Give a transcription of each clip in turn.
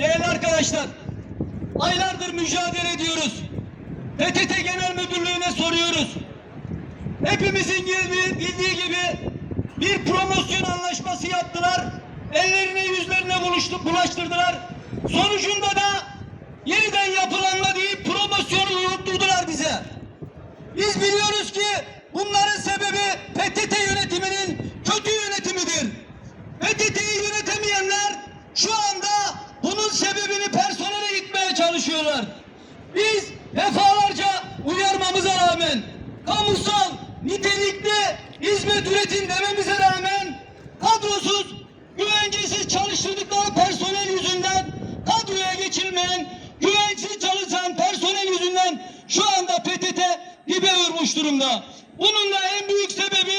değerli arkadaşlar, aylardır mücadele ediyoruz. PTT Genel Müdürlüğü'ne soruyoruz. Hepimizin bildiği gibi bir promosyon anlaşması yaptılar. Ellerine yüzlerine buluştu, bulaştırdılar. Sonucunda da yeniden yapılanma deyip promosyonu yutturdular bize. Biz biliyoruz ki bunların sebebi PTT yönetiminin kötü yönetimidir. PTT'yi yönetemeyenler şu anda bunun sebebini personele gitmeye çalışıyorlar. Biz defalarca uyarmamıza rağmen kamusal nitelikli hizmet üretin dememize rağmen kadrosuz, güvencesiz çalıştırdıkları personel yüzünden kadroya geçilmeyen, güvensiz çalışan personel yüzünden şu anda PTT dibe vurmuş durumda. Bunun da en büyük sebebi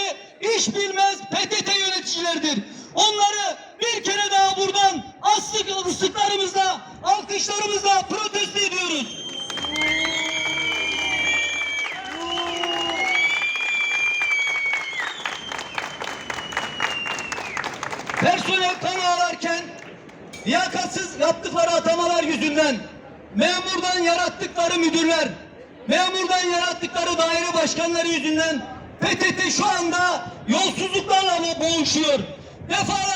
iş bilmez PTT yöneticileridir. Onları bir kere daha buradan aslık ıslıklarımızla, alkışlarımızla protesto ediyoruz. Personel kan ağlarken liyakatsız yaptıkları atamalar yüzünden memurdan yarattıkları müdürler, memurdan yarattıkları daire başkanları yüzünden PTT şu anda yolsuzluklarla bo- boğuşuyor. Defalarca.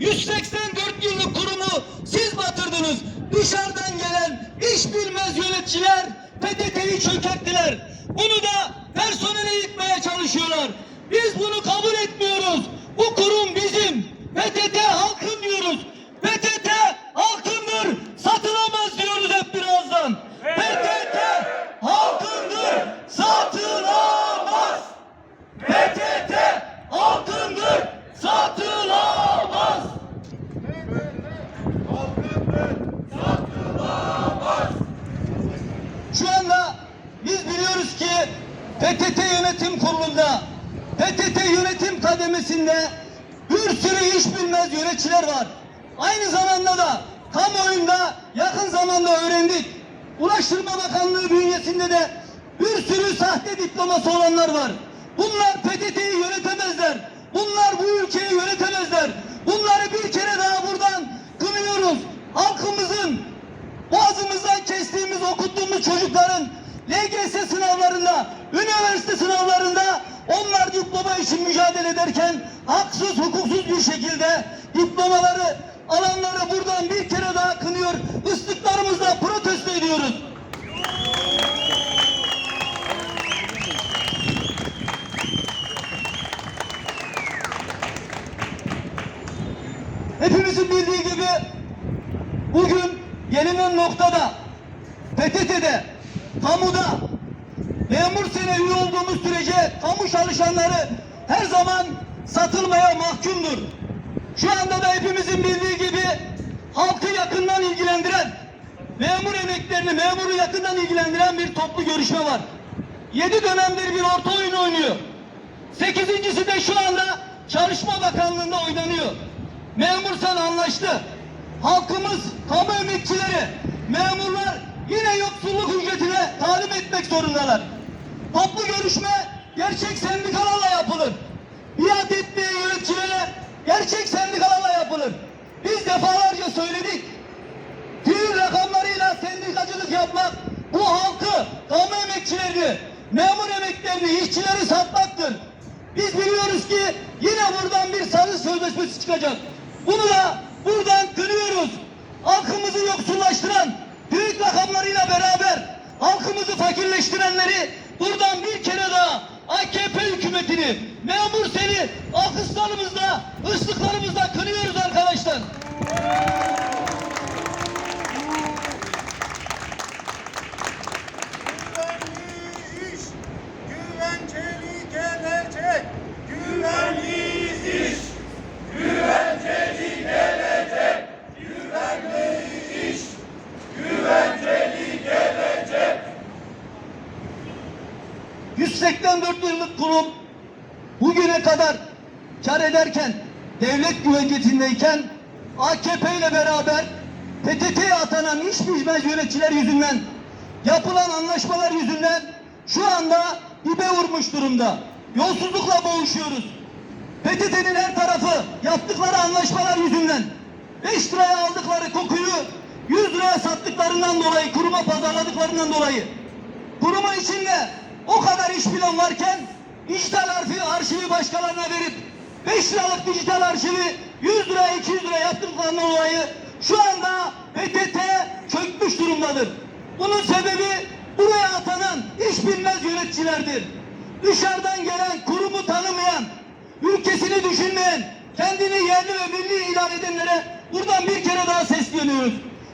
184 yıllık kurumu siz batırdınız. Dışarıdan gelen iş bilmez yöneticiler PTT'yi çökerttiler. Bunu da personele yıkmaya çalışıyorlar. Biz bunu kabul etmiyoruz. Bu kurum bizim. PTT halkın diyoruz. PTT halkındır. Satılamaz diyoruz hep birazdan. PTT halkındır. Satılamaz. PTT halkındır. Satılamaz. Şu anda biz biliyoruz ki PTT yönetim kurulunda, PTT yönetim kademesinde bir sürü iş bilmez yöneticiler var. Aynı zamanda da kamuoyunda yakın zamanda öğrendik. Ulaştırma Bakanlığı bünyesinde de bir sürü sahte diploması olanlar var. Bunlar PTT'yi yönetemezler. Bunlar bu ülkeyi yönetemezler. Bunları bir kere daha buradan kınıyoruz. Halkımızın boğazımızdan kestiğimiz, okuttuğumuz çocukların LGS sınavlarında, üniversite sınavlarında onlar diploma için mücadele ederken haksız, hukuksuz bir şekilde diplomaları alanları buradan bir kere daha kınıyor, ıslıklarımızla protesto ediyoruz. Hepimizin bildiği gibi bugün gelinen noktada PTT'de, kamuda memur sene üye olduğumuz sürece kamu çalışanları her zaman satılmaya mahkumdur. Şu anda da hepimizin bildiği gibi halkı yakından ilgilendiren, memur emeklerini, memuru yakından ilgilendiren bir toplu görüşme var. Yedi dönemdir bir orta oyun oynuyor. Sekizincisi de şu anda Çalışma Bakanlığı'nda oynanıyor. Memur sen anlaştı. Halkımız, kamu emekçileri, memurlar yine yoksulluk ücretine talim etmek zorundalar. Toplu görüşme gerçek sendikalarla yapılır. Biat etmeyen yöneticilere gerçek sendikalarla yapılır. Biz defalarca söyledik. Tüy rakamlarıyla sendikacılık yapmak bu halkı, kamu emekçilerini, memur emeklerini, işçileri satmaktır. Biz biliyoruz ki yine buradan bir sarı sözleşmesi çıkacak. Bunu da buradan kınıyoruz. Halkımızı yoksullaştıran büyük rakamlarıyla beraber halkımızı fakirleştirenleri buradan bir kere daha AKP hükümetini, memur seni, alkışlarımızla, ıslıklarımızla kınıyoruz arkadaşlar. 184 yıllık kurum bugüne kadar kar ederken, devlet güvencesindeyken AKP ile beraber PTT'ye atanan iş bilmez yöneticiler yüzünden, yapılan anlaşmalar yüzünden şu anda dibe vurmuş durumda. Yolsuzlukla boğuşuyoruz. PTT'nin her tarafı yaptıkları anlaşmalar yüzünden 5 liraya aldıkları kokuyu 100 liraya sattıklarından dolayı, kuruma pazarladıklarından dolayı Kurumun içinde o kadar iş plan varken dijital arşivi, arşivi başkalarına verip 5 liralık dijital arşivi 100 liraya 200 liraya yaptırdıklarından dolayı şu anda PTT çökmüş durumdadır. Bunun sebebi buraya atanan iş bilmez yöneticilerdir. Dışarıdan gelen kurumu tanımayan, ülkesini düşünmeyen, kendini yerli ve milli ilan edenlere buradan bir kere daha sesleniyoruz.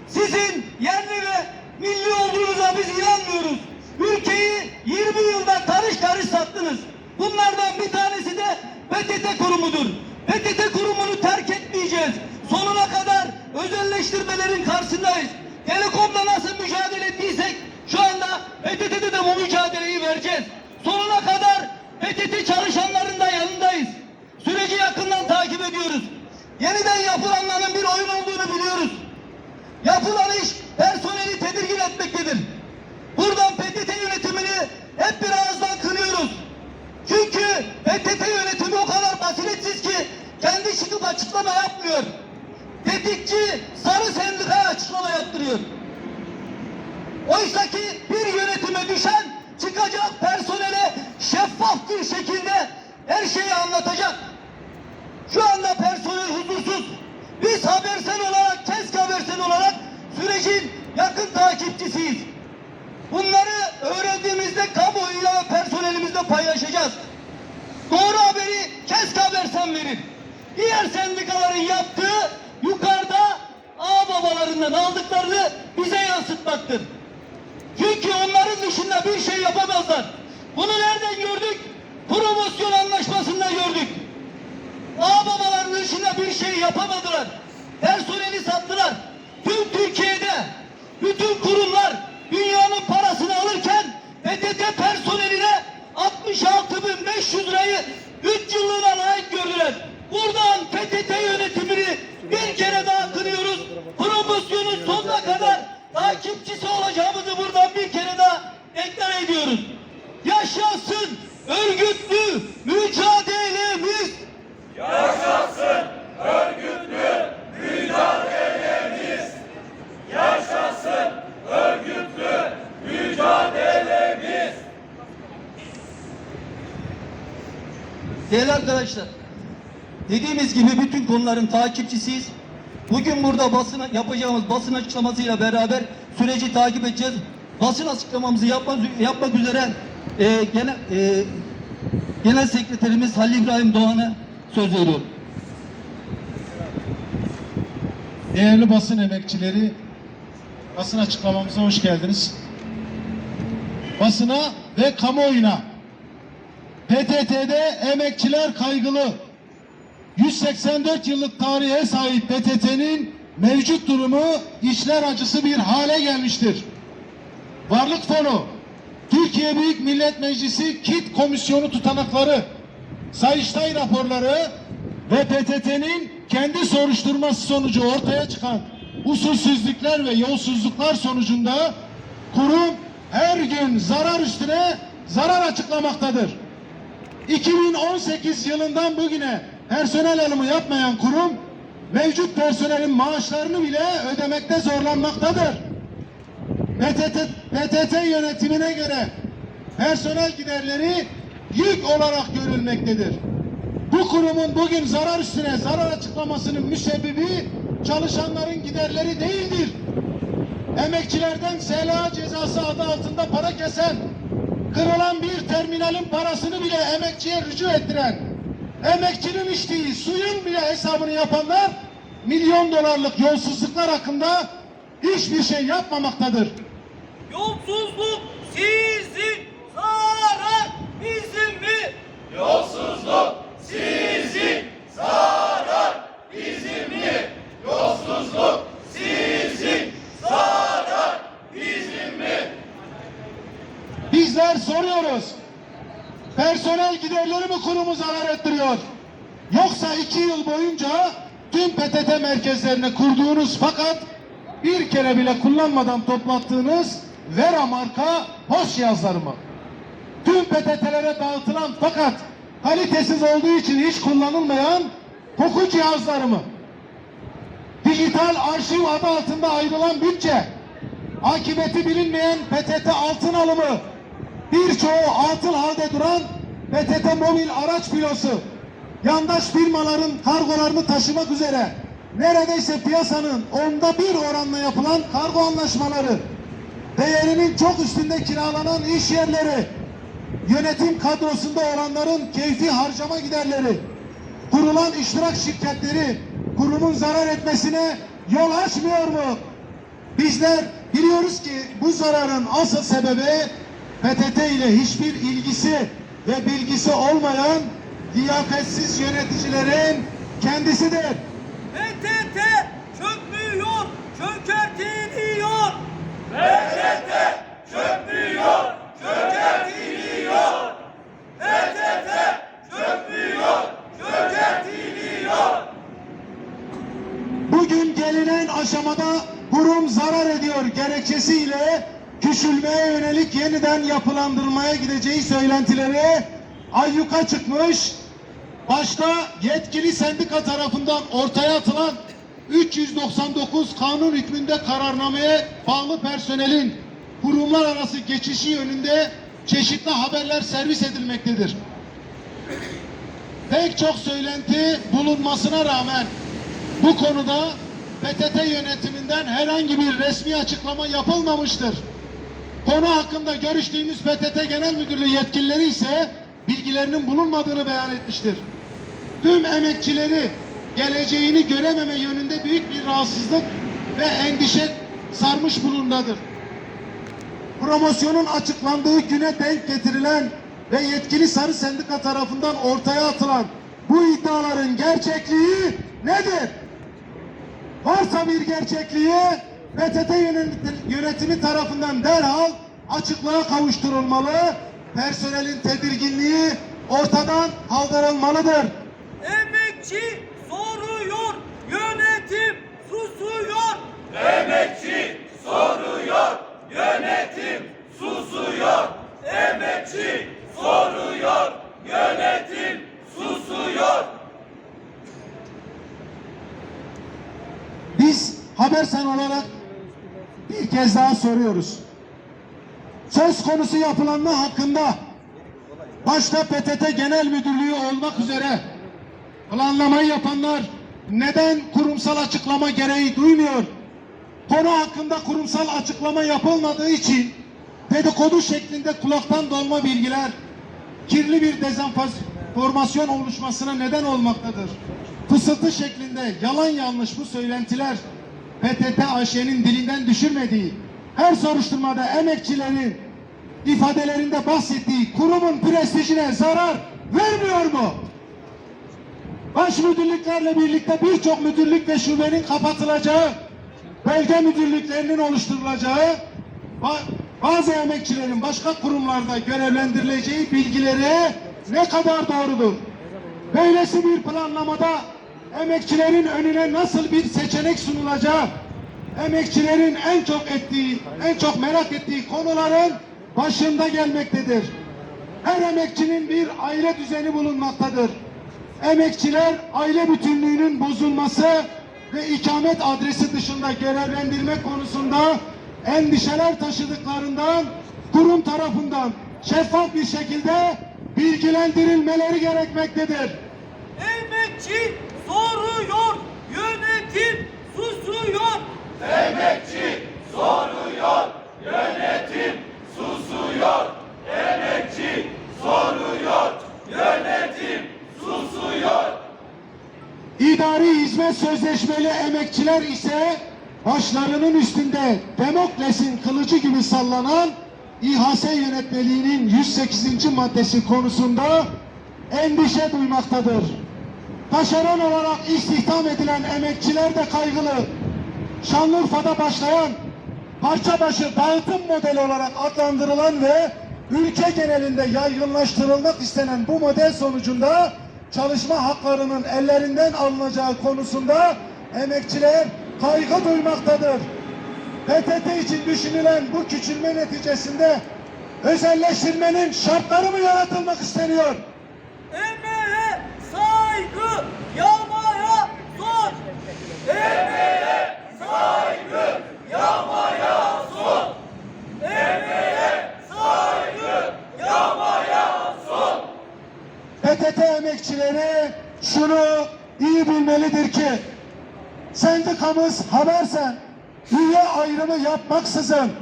Sizin yerli ve milli olduğunuza biz inanmıyoruz. Ülkeyi 20 yılda karış karış sattınız. Bunlardan bir tanesi de PTT kurumudur. PTT kurumunu terk etmeyeceğiz. Sonuna kadar özelleştirmelerin karşısındayız. Telekom'da nasıl mücadele ettiysek şu anda PTT'de de bu mücadeleyi vereceğiz. Sonuna kadar PTT çalışanların da yanındayız. Süreci yakından takip ediyoruz. Yeniden yapılanların bir oyun olduğunu biliyoruz. Yapılan iş personeli tedirgin etmektedir. Buradan PTT yönetimini hep bir ağızdan kınıyoruz. Çünkü PTT yönetimi o kadar basiretsiz ki kendi çıkıp açıklama yapmıyor. Tetikçi sarı sendikaya açıklama yaptırıyor. Oysa ki bir yönetime düşen çıkacak personele şeffaf bir şekilde her şeyi anlatacak. Şu anda personel huzursuz. Biz Habersen olarak, KESK Habersen olarak sürecin yakın takipçisiyiz. Bunları öğrendiğimizde kamuoyuyla personelimizle paylaşacağız. Doğru haberi KESK Habersen verir. Diğer sendikaların yaptığı yukarıda ağ babalarından aldıklarını bize yansıtmaktır. Çünkü onların dışında bir şey yapamazlar. Bunu nereden gördük? Promosyon anlaşmasında gördük. Ağababaların dışında bir şey yapamadılar. Personeli sattılar. Tüm Türkiye'de bütün kurumlar dünyanın parasını alırken PTT personeline 66.500 lirayı 3 yıllığına layık gördüler. Buradan PTT yönetimini bir kere daha kınıyoruz. Promosyonun sonuna kadar takipçisi olacağımızı buradan bir kere daha deklar ediyoruz. Yaşasın örgütlü mücadelemiz. Değerli arkadaşlar, dediğimiz gibi bütün konuların takipçisiyiz. Bugün burada basın yapacağımız basın açıklamasıyla beraber süreci takip edeceğiz. Basın açıklamamızı yapmak, yapmak üzere e, genel, e, genel sekreterimiz Halil İbrahim Doğan'a söz veriyorum. Değerli basın emekçileri, basın açıklamamıza hoş geldiniz. Basına ve kamuoyuna PTT'de emekçiler kaygılı. 184 yıllık tarihe sahip PTT'nin mevcut durumu içler acısı bir hale gelmiştir. Varlık Fonu, Türkiye Büyük Millet Meclisi KİT Komisyonu tutanakları, Sayıştay raporları ve PTT'nin kendi soruşturması sonucu ortaya çıkan usulsüzlükler ve yolsuzluklar sonucunda kurum her gün zarar üstüne zarar açıklamaktadır. 2018 yılından bugüne personel alımı yapmayan kurum mevcut personelin maaşlarını bile ödemekte zorlanmaktadır. PTT, PTT yönetimine göre personel giderleri yük olarak görülmektedir. Bu kurumun bugün zarar üstüne zarar açıklamasının müsebbibi çalışanların giderleri değildir. Emekçilerden SLA cezası adı altında para kesen, kırılan bir terminalin parasını bile emekçiye rücu ettiren, emekçinin içtiği suyun bile hesabını yapanlar milyon dolarlık yolsuzluklar hakkında hiçbir şey yapmamaktadır. Yolsuzluk sizin, zarar bizim mi? Bizler soruyoruz. Personel giderleri mi kurumu zarar ettiriyor? Yoksa iki yıl boyunca tüm PTT merkezlerini kurduğunuz fakat bir kere bile kullanmadan toplattığınız Vera marka hoş yazları mı? Tüm PTT'lere dağıtılan fakat kalitesiz olduğu için hiç kullanılmayan koku cihazları mı? Dijital arşiv adı altında ayrılan bütçe, akıbeti bilinmeyen PTT altın alımı, birçoğu atıl halde duran PTT mobil araç filosu, yandaş firmaların kargolarını taşımak üzere neredeyse piyasanın onda bir oranla yapılan kargo anlaşmaları, değerinin çok üstünde kiralanan iş yerleri, yönetim kadrosunda olanların keyfi harcama giderleri, kurulan iştirak şirketleri kurumun zarar etmesine yol açmıyor mu? Bizler biliyoruz ki bu zararın asıl sebebi PTT ile hiçbir ilgisi ve bilgisi olmayan liyakatsiz yöneticilerin kendisidir. PTT çökmüyor, çökertiliyor. PTT çökmüyor, çökertiliyor. PTT çökmüyor, çökertiliyor. Bugün gelinen aşamada kurum zarar ediyor gerekçesiyle küçülmeye yönelik yeniden yapılandırmaya gideceği söylentileri ayyuka çıkmış. Başta yetkili sendika tarafından ortaya atılan 399 kanun hükmünde kararnameye bağlı personelin kurumlar arası geçişi yönünde çeşitli haberler servis edilmektedir. Pek çok söylenti bulunmasına rağmen bu konuda PTT yönetiminden herhangi bir resmi açıklama yapılmamıştır. Konu hakkında görüştüğümüz PTT Genel Müdürlüğü yetkilileri ise bilgilerinin bulunmadığını beyan etmiştir. Tüm emekçileri geleceğini görememe yönünde büyük bir rahatsızlık ve endişe sarmış bulundadır. Promosyonun açıklandığı güne denk getirilen ve yetkili sarı sendika tarafından ortaya atılan bu iddiaların gerçekliği nedir? Varsa bir gerçekliği PTT yönet- yönetimi tarafından derhal açıklığa kavuşturulmalı, personelin tedirginliği ortadan kaldırılmalıdır. Emekçi soruyor, yönetim susuyor. Emekçi soruyor, yönetim susuyor. Emekçi soruyor, yönetim susuyor. Biz Habersen olarak bir kez daha soruyoruz. Söz konusu yapılanma hakkında başta PTT Genel Müdürlüğü olmak üzere planlamayı yapanlar neden kurumsal açıklama gereği duymuyor? Konu hakkında kurumsal açıklama yapılmadığı için dedikodu şeklinde kulaktan dolma bilgiler kirli bir dezenformasyon oluşmasına neden olmaktadır. Fısıltı şeklinde yalan yanlış bu söylentiler PTT AŞ'nin dilinden düşürmediği, her soruşturmada emekçilerin ifadelerinde bahsettiği kurumun prestijine zarar vermiyor mu? Baş müdürlüklerle birlikte birçok müdürlük ve şubenin kapatılacağı, bölge müdürlüklerinin oluşturulacağı, ba- bazı emekçilerin başka kurumlarda görevlendirileceği bilgileri ne kadar doğrudur? Böylesi bir planlamada emekçilerin önüne nasıl bir seçenek sunulacağı, emekçilerin en çok ettiği, en çok merak ettiği konuların başında gelmektedir. Her emekçinin bir aile düzeni bulunmaktadır. Emekçiler aile bütünlüğünün bozulması ve ikamet adresi dışında görevlendirme konusunda endişeler taşıdıklarından kurum tarafından şeffaf bir şekilde bilgilendirilmeleri gerekmektedir. Emekçi soruyor, yönetim susuyor. Emekçi soruyor, yönetim susuyor. Emekçi soruyor, yönetim susuyor. hizmet sözleşmeli emekçiler ise başlarının üstünde Demokles'in kılıcı gibi sallanan İHS yönetmeliğinin 108. maddesi konusunda endişe duymaktadır. Taşeron olarak istihdam edilen emekçiler de kaygılı. Şanlıurfa'da başlayan parça başı dağıtım modeli olarak adlandırılan ve ülke genelinde yaygınlaştırılmak istenen bu model sonucunda çalışma haklarının ellerinden alınacağı konusunda emekçiler kaygı duymaktadır. PTT için düşünülen bu küçülme neticesinde özelleştirmenin şartları mı yaratılmak isteniyor? Saygı yamaya zor. Emeğe saygı yamaya zor. Emeğe saygı yamaya zor. PTT emekçileri şunu iyi bilmelidir ki sendikamız Habersen üye ayrımı yapmaksızın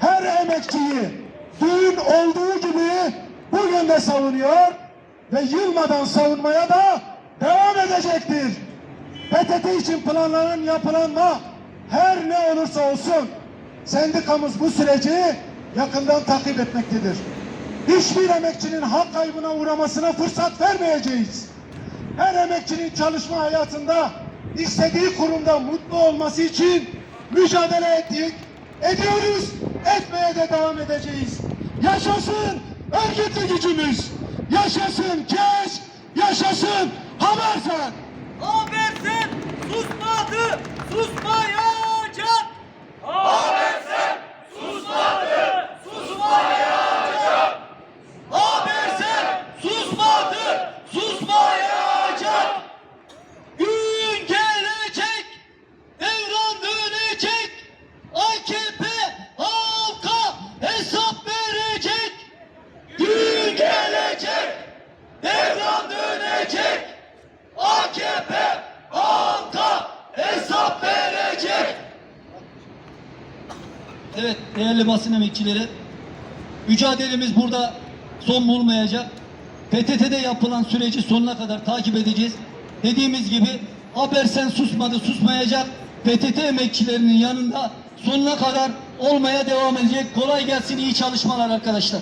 her emekçiyi dün olduğu gibi bugün de savunuyor ve yılmadan savunmaya da devam edecektir. PTT için planlanan yapılanma her ne olursa olsun sendikamız bu süreci yakından takip etmektedir. Hiçbir emekçinin hak kaybına uğramasına fırsat vermeyeceğiz. Her emekçinin çalışma hayatında istediği kurumda mutlu olması için mücadele ettik, ediyoruz, etmeye de devam edeceğiz. Yaşasın örgütlü gücümüz, yaşasın KEŞ, yaşasın Habersen. Habersen susmadı, susmayacak. Habersen susmadı, susmayacak. Habersen susmadı, susmayacak. Gün gelecek, devran dönecek. AKP halka hesap verecek. Gün gelecek, devran dönecek. AKP halka hesap verecek. Evet değerli basın emekçileri, mücadelemiz burada son bulmayacak. PTT'de yapılan süreci sonuna kadar takip edeceğiz. Dediğimiz gibi Habersen susmadı, susmayacak. PTT emekçilerinin yanında sonuna kadar olmaya devam edecek. Kolay gelsin, iyi çalışmalar arkadaşlar.